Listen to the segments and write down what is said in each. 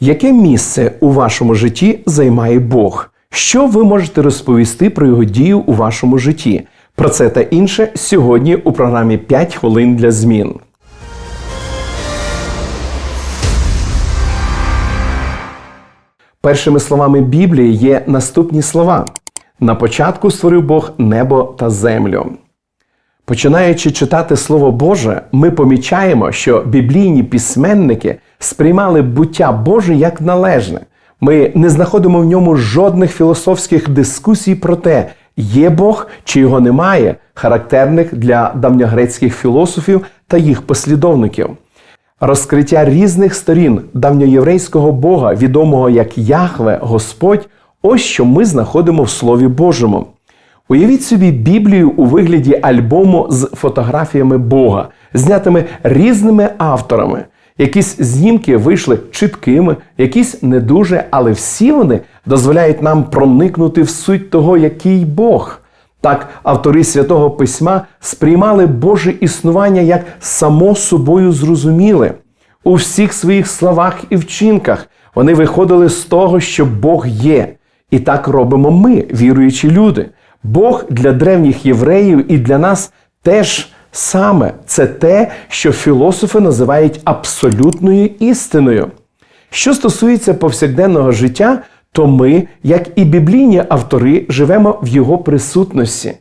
Яке місце у вашому житті займає Бог? Що ви можете розповісти про його дію у вашому житті? Про це та інше сьогодні у програмі «5 хвилин для змін. Першими словами Біблії є наступні слова: на початку створив Бог небо та землю. Починаючи читати Слово Боже, ми помічаємо, що біблійні письменники сприймали буття Боже як належне. Ми не знаходимо в ньому жодних філософських дискусій про те, є Бог чи його немає, характерних для давньогрецьких філософів та їх послідовників. Розкриття різних сторін давньоєврейського Бога, відомого як Яхве Господь, ось що ми знаходимо в Слові Божому. Уявіть собі Біблію у вигляді альбому з фотографіями Бога, знятими різними авторами. Якісь знімки вийшли чіткими, якісь не дуже, але всі вони дозволяють нам проникнути в суть того, який Бог. Так, автори святого письма сприймали Боже існування як само собою зрозуміле. У всіх своїх словах і вчинках вони виходили з того, що Бог є. І так робимо ми, віруючі люди. Бог для древніх євреїв і для нас теж саме це те, що філософи називають абсолютною істиною. Що стосується повсякденного життя, то ми, як і біблійні автори, живемо в його присутності.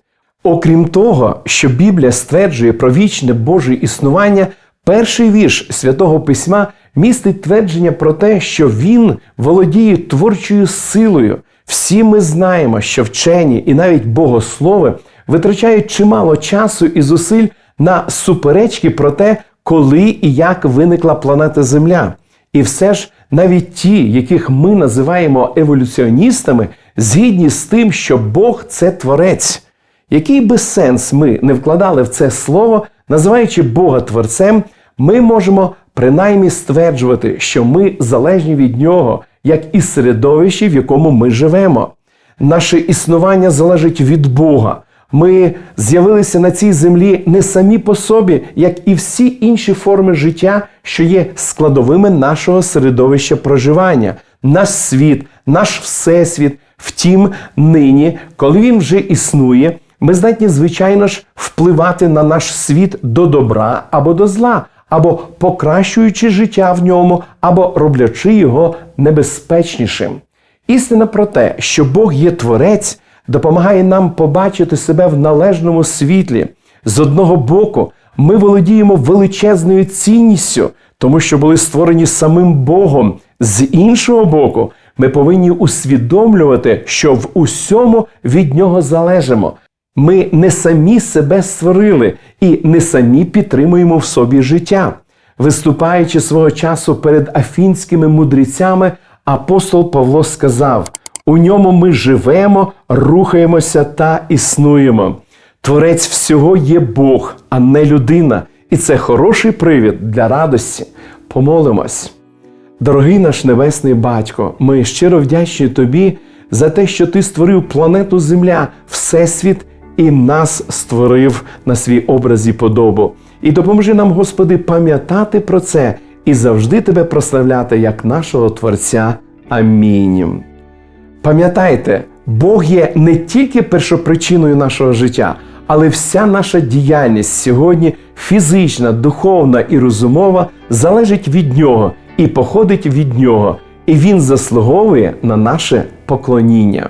Окрім того, що Біблія стверджує про вічне Боже існування, перший вірш святого письма містить твердження про те, що він володіє творчою силою. Всі ми знаємо, що вчені і навіть богослови витрачають чимало часу і зусиль на суперечки про те, коли і як виникла планета Земля. І все ж навіть ті, яких ми називаємо еволюціоністами, згідні з тим, що Бог це творець. Який би сенс ми не вкладали в це слово, називаючи Бога Творцем, ми можемо принаймні стверджувати, що ми залежні від Нього, як і середовище, в якому ми живемо. Наше існування залежить від Бога. Ми з'явилися на цій землі не самі по собі, як і всі інші форми життя, що є складовими нашого середовища проживання, наш світ, наш всесвіт. Втім, нині, коли він вже існує, ми здатні, звичайно ж, впливати на наш світ до добра або до зла, або покращуючи життя в ньому, або роблячи його небезпечнішим. Істина про те, що Бог є творець, допомагає нам побачити себе в належному світлі. З одного боку, ми володіємо величезною цінністю, тому що були створені самим Богом. З іншого боку, ми повинні усвідомлювати, що в усьому від нього залежимо. Ми не самі себе створили і не самі підтримуємо в собі життя. Виступаючи свого часу перед афінськими мудрецями, апостол Павло сказав: у ньому ми живемо, рухаємося та існуємо. Творець всього є Бог, а не людина. І це хороший привід для радості. Помолимось. Дорогий наш Небесний Батько, ми щиро вдячні Тобі за те, що Ти створив планету Земля, Всесвіт і нас створив на свій образ і подобу. І допоможи нам, Господи, пам'ятати про це і завжди Тебе прославляти як нашого Творця. Амінь. Пам'ятайте, Бог є не тільки першопричиною нашого життя, але вся наша діяльність сьогодні фізична, духовна і розумова залежить від Нього і походить від Нього, і Він заслуговує на наше поклоніння.